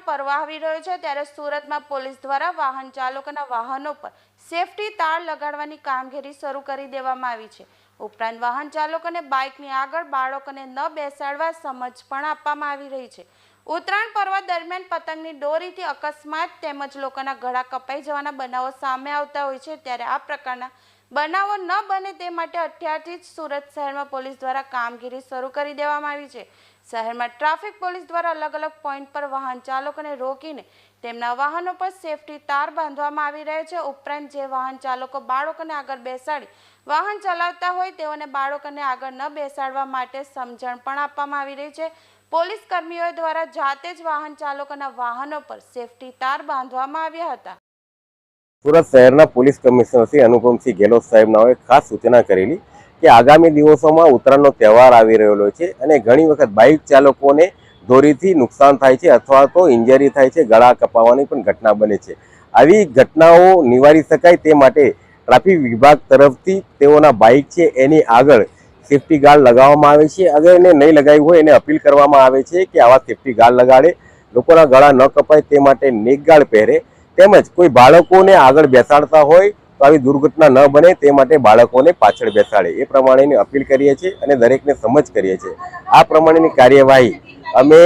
પર્વ આવી રહ્યો છે ત્યારે સુરતમાં પોલીસ દ્વારા વાહન ચાલકોના વાહનો પર સેફટી તાર લગાડવાની કામગીરી શરૂ કરી દેવામાં આવી છે. ઉપરાંત વાહન ચાલકોને બાઇકની આગળ બાળકોને ન બેસાડવા સમજ પણ આપવામાં આવી રહી છે. ઉત્તરાયણ પર્વ દરમિયાન પતંગની દોરીથી અકસ્માત તેમજ લોકોના ગળા કપાઈ જવાના બનાવો સામે આવતા હોય છે ત્યારે આ પ્રકારના બનાવો ન બને તે માટે અત્યારથી જ સુરત શહેરમાં પોલીસ દ્વારા કામગીરી શરૂ કરી દેવામાં આવી છે. શહેરમાં ટ્રાફિક પોલીસ દ્વારા અલગ અલગ પોઈન્ટ પર વાહન ચાલકોને રોકીને તેમના વાહનો પર સેફટી તાર બાંધવામાં આવી રહે છે. ઉપરાંત જે વાહન ચાલકો બાળકોને આગળ બેસાડી વાહન ચલાવતા હોય તેઓને બાળકોને આગળ ન બેસાડવા માટે સમજણ પણ આપવામાં આવી રહી છે. પોલીસ કર્મીઓ દ્વારા જાતે જ વાહન ચાલકોના વાહનો પર સેફટી તાર બાંધવામાં આવ્યા હતા. સુરત શહેરના પોલીસ કમિશનર શ્રી અનુપમસિંહ ગેહલોત સાહેબનાઓએ ખાસ સૂચના કરેલી કે આગામી દિવસોમાં ઉત્તરાયણનો તહેવાર આવી રહેલો છે અને ઘણી વખત બાઇક ચાલકોને દોરીથી નુકસાન થાય છે અથવા તો ઇન્જરી થાય છે, ગળા કપાવવાની પણ ઘટના બને છે. આવી ઘટનાઓ નિવારી શકાય તે માટે ટ્રાફિક વિભાગ તરફથી તેઓના બાઇક છે એની આગળ સેફ્ટી ગાર્ડ લગાવવામાં આવે છે. અગર એને નહીં લગાવ્યું હોય એને અપીલ કરવામાં આવે છે કે આવા સેફ્ટી ગાર્ડ લગાડે. લોકોના ગળા ન કપાય તે માટે નેક ગાર્ડ પહેરે. તેમજ કોઈ બાળકોને આગળ બેસાડતા હોય તો આવી દુર્ઘટના ન બને તે માટે બાળકોને પાછળ બેસાડે. એ પ્રમાણેની અપીલ કરીએ છીએ અને દરેકને સમજ કરીએ છીએ. આ પ્રમાણેની કાર્યવાહી અમે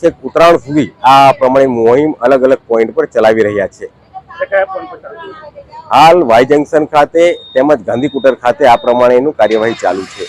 છેક ઉત્તરાયણ સુધી આ પ્રમાણે મોહિમ અલગ અલગ પોઈન્ટ પર ચલાવી રહ્યા છે? હાલ વાય જંકશન ખાતે તેમજ ગાંધીકુટર ખાતે આ પ્રમાણેનું કાર્યવાહી ચાલુ છે.